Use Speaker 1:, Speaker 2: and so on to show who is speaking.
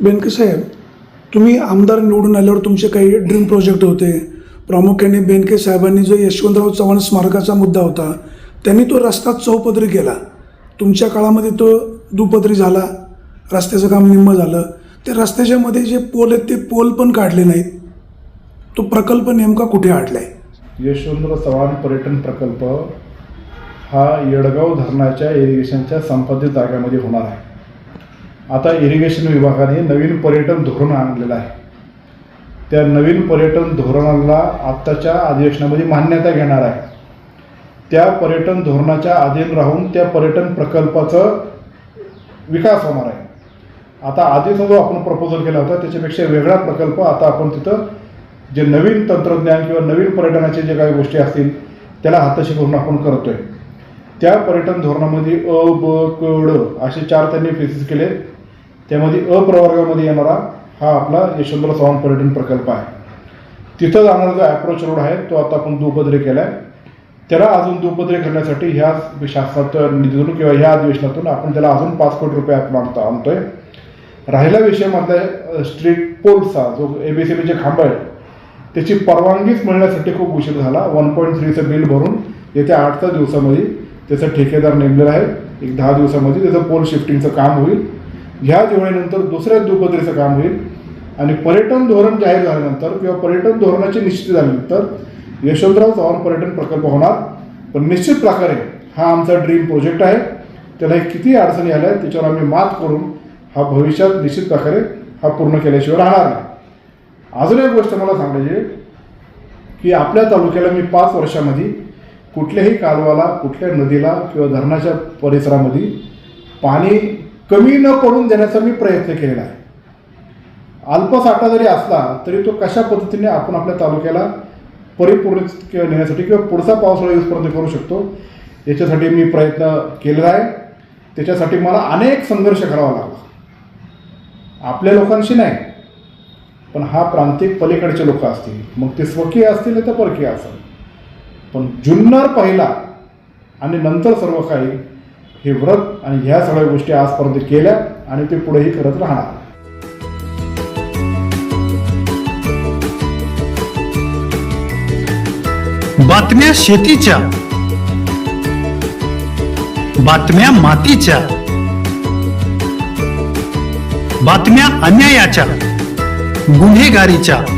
Speaker 1: बेनकेसाहेब तुम्ही आमदार निवडून आल्यावर तुमचे काही ड्रीम प्रोजेक्ट होते. प्रामुख्याने बेनके साहेबांनी जो यशवंतराव चव्हाण स्मारकाचा मुद्दा होता त्यांनी तो रस्ता चौपदरी केला. तुमच्या काळामध्ये तो दुपदरी झाला रस्त्याचं काम निम्म झालं. ते रस्त्याच्या मध्ये जे पोल आहेत ते पोल पण काढले नाहीत. तो प्रकल्प नेमका कुठे अडलाय
Speaker 2: यशवंतराव चव्हाण पर्यटन प्रकल्प हा येडगाव धरणाच्या इरिगेशनच्या संपादित जागेमध्ये होणार आहे. आता इरिगेशन विभागाने नवीन पर्यटन धोरण आणलेलं आहे. त्या नवीन पर्यटन धोरणाला आत्ताच्या अधिवेशनामध्ये मान्यता घेणार आहे. त्या पर्यटन धोरणाच्या अधीन राहून त्या पर्यटन प्रकल्पाचं विकास होणार आहे. आता आधी जो आपण प्रपोजल केला होता त्याच्यापेक्षा वेगळा प्रकल्प आता आपण तिथं जे नवीन तंत्रज्ञान किंवा नवीन पर्यटनाचे जे काही गोष्टी असतील त्याला हाताशी करून आपण करतोय. त्या पर्यटन धोरणामध्ये अ ब क ड असे चार त्यांनी फेसेस केले. त्यामध्ये अ प्रवर्गामध्ये येणारा हा आपला यशवंतराव चव्हाण पर्यटन प्रकल्प आहे. तिथं जाणारा जो ॲप्रोच रोड आहे तो आता आपण दुपदरी केला आहे त्याला अजून दुपदरी करण्यासाठी ह्या शासनात निधीतून किंवा ह्या अधिवेशनातून आपण त्याला अजून पाच कोटी रुपये आपण आणतो आणतोय. राहिला विषय मधला स्ट्रीट पोलचा जो ए बी सी बीचे खांब आहे त्याची परवानगीच मिळण्यासाठी खूप उशीर झाला. वन पॉईंट थ्रीचं बिल भरून येत्या आठ दिवसामध्ये त्याचा ठेकेदार नेमलेला आहे. एक दहा दिवसामध्ये त्याचं पोल शिफ्टिंगचं काम होईल. ह्या दिवाळीनंतर दुसऱ्या दुपदरीचं काम होईल आणि पर्यटन धोरण जाहीर झाल्यानंतर किंवा पर्यटन धोरणाची निश्चिती झाल्यानंतर यशवंतराव चव्हाण पर्यटन प्रकल्प होणार. पण निश्चित प्रकारे हा आमचा ड्रीम प्रोजेक्ट आहे. त्याला किती अडचणी आल्या त्याच्यावर आम्ही मात करून हा भविष्यात निश्चित प्रकारे हा पूर्ण केल्याशिवाय राहणार नाही. अजून एक गोष्ट मला सांगायची की आपल्या तालुक्याला मी पाच वर्षामध्ये कुठल्याही कालवाला कुठल्या नदीला किंवा धरणाच्या परिसरामध्ये पाणी कमी न पडून देण्याचा मी प्रयत्न केलेला आहे. अल्पसाठा जरी असला तरी तो कशा पद्धतीने आपण आपल्या तालुक्याला परिपूर्ण नेण्यासाठी किंवा पुढचा पावसाळा यूजपर्यंत करू शकतो याच्यासाठी मी प्रयत्न केलेला आहे. त्याच्यासाठी मला अनेक संघर्ष करावा लागला. आपल्या लोकांशी नाही पण हा प्रांतिक पलीकडचे लोक असतील. मग ते स्वकीय असतील तर परकीय असेल पण जुन्नर पहिला आणि नंतर सर्व काही हे व्रत आणि ह्या सगळ्या गोष्टी आजपर्यंत केल्या आणि ते पुढेही करत राहणार.
Speaker 3: बातम्या शेतीच्या. बातम्या मातीच्या. बातम्या अन्यायाच्या. गुन्हेगारीच्या.